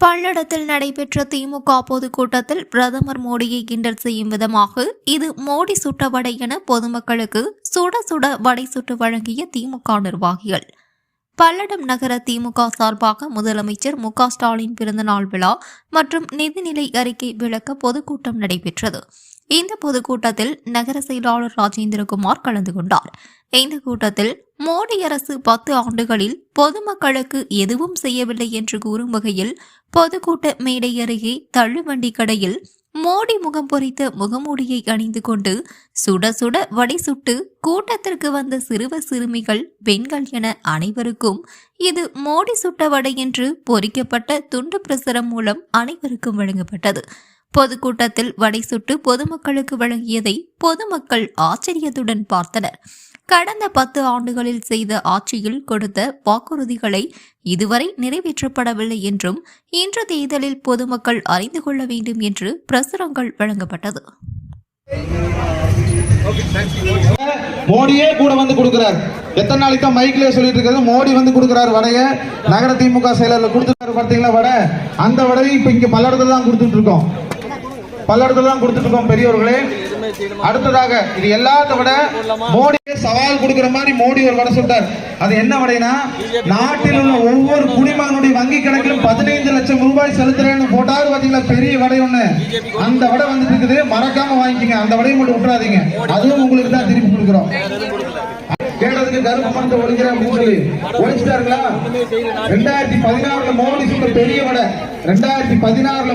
பல்லடத்தில் நடைபெற்ற திமுக பொதுக்கூட்டத்தில் பிரதமர் மோடியை கிண்டல் செய்யும் விதமாக இது மோடி சுட்ட வடை என பொதுமக்களுக்கு சுட சுட வடை சுட்டு வழங்கிய திமுக நிர்வாகிகள். பல்லடம் நகர திமுக சார்பாக முதலமைச்சர் மு க ஸ்டாலின் பிறந்தநாள் விழா மற்றும் நிதிநிலை அறிக்கை விளக்க பொதுக்கூட்டம் நடைபெற்றது. இந்த பொதுக்கூட்டத்தில் நகர செயலாளர் ராஜேந்திரகுமார் கலந்து கொண்டார். இந்த கூட்டத்தில் மோடி அரசு பத்து ஆண்டுகளில் பொதுமக்களுக்கு எதுவும் செய்யவில்லை என்று கூறும் வகையில் பொதுக்கூட்ட மேடை அருகே தள்ளுவண்டி கடையில் மோடி முகம் பொறித்த முகமூடியை அணிந்து கொண்டு சுட சுட வடை சுட்டு கூட்டத்திற்கு வந்த சிறுவ சிறுமிகள் பெண்கள் என அனைவருக்கும் இது மோடி சுட்ட வடை என்று பொறிக்கப்பட்ட துண்டு பிரசுரம் மூலம் அனைவருக்கும் வழங்கப்பட்டது. பொதுக்கூட்டத்தில் வடை சுட்டு பொதுமக்களுக்கு வழங்கியதை பொதுமக்கள் ஆச்சரியத்துடன் பார்த்தனர். கடந்த பத்து ஆண்டுகளில் செய்த ஆட்சியில் கொடுத்த வாக்குறுதிகளை இதுவரை நிறைவேற்றப்படவில்லை என்றும் இன்று தேர்தலில் பொதுமக்கள் அறிந்து கொள்ள வேண்டும் என்று பிரசுரங்கள் வழங்கப்பட்டது. மோடியே கூட வந்து கொடுக்கிறார். எத்தனை நாளைக்கு தான் சொல்லிட்டு இருக்கிறது? மோடி வந்து கொடுக்கிறார் வடைய. நகர திமுக செயலர் கொடுத்துருக்காரு பார்த்தீங்களா வடை? அந்த வடையை இப்ப இங்க பல்லடத்துல தான் கொடுத்துட்டு இருக்கோம். பல்லடத்துல தான் கொடுத்துட்டு இருக்கோம் பெரியவர்களே அடுத்ததாக இது எல்லாத்த விட மோடி சவால் கொடுக்கிற மாதிரி மோடி ஒரு வடை சொல்றார் அது என்ன வடைனா நாட்டில் உள்ள ஒவ்வொரு குடிமகனுடைய வங்கி கணக்கிலும் பதினைந்து லட்சம் ரூபாய் செலுத்துறேன்னு போட்டாரு பாத்தீங்களா? பெரிய வடை ஒண்ணு. அந்த வடை வந்துட்டு இருக்குது. மறக்காம வாங்கிக்கங்க. அந்த வடையை மட்டும் விட்டுறாதீங்க. அதுவும் உங்களுக்கு தான் திருப்பி கொடுக்குறோம். கேட்டதுக்கு கருப்பு பணத்தை ஒழிக்கிறேன் அப்படின்னு ஒழிச்சிட்டாருங்களா? ரெண்டாயிரத்தி பதினாறுல மோடி சொன்ன பெரிய வடை. ரெண்டாயிரத்தி பதினாறுல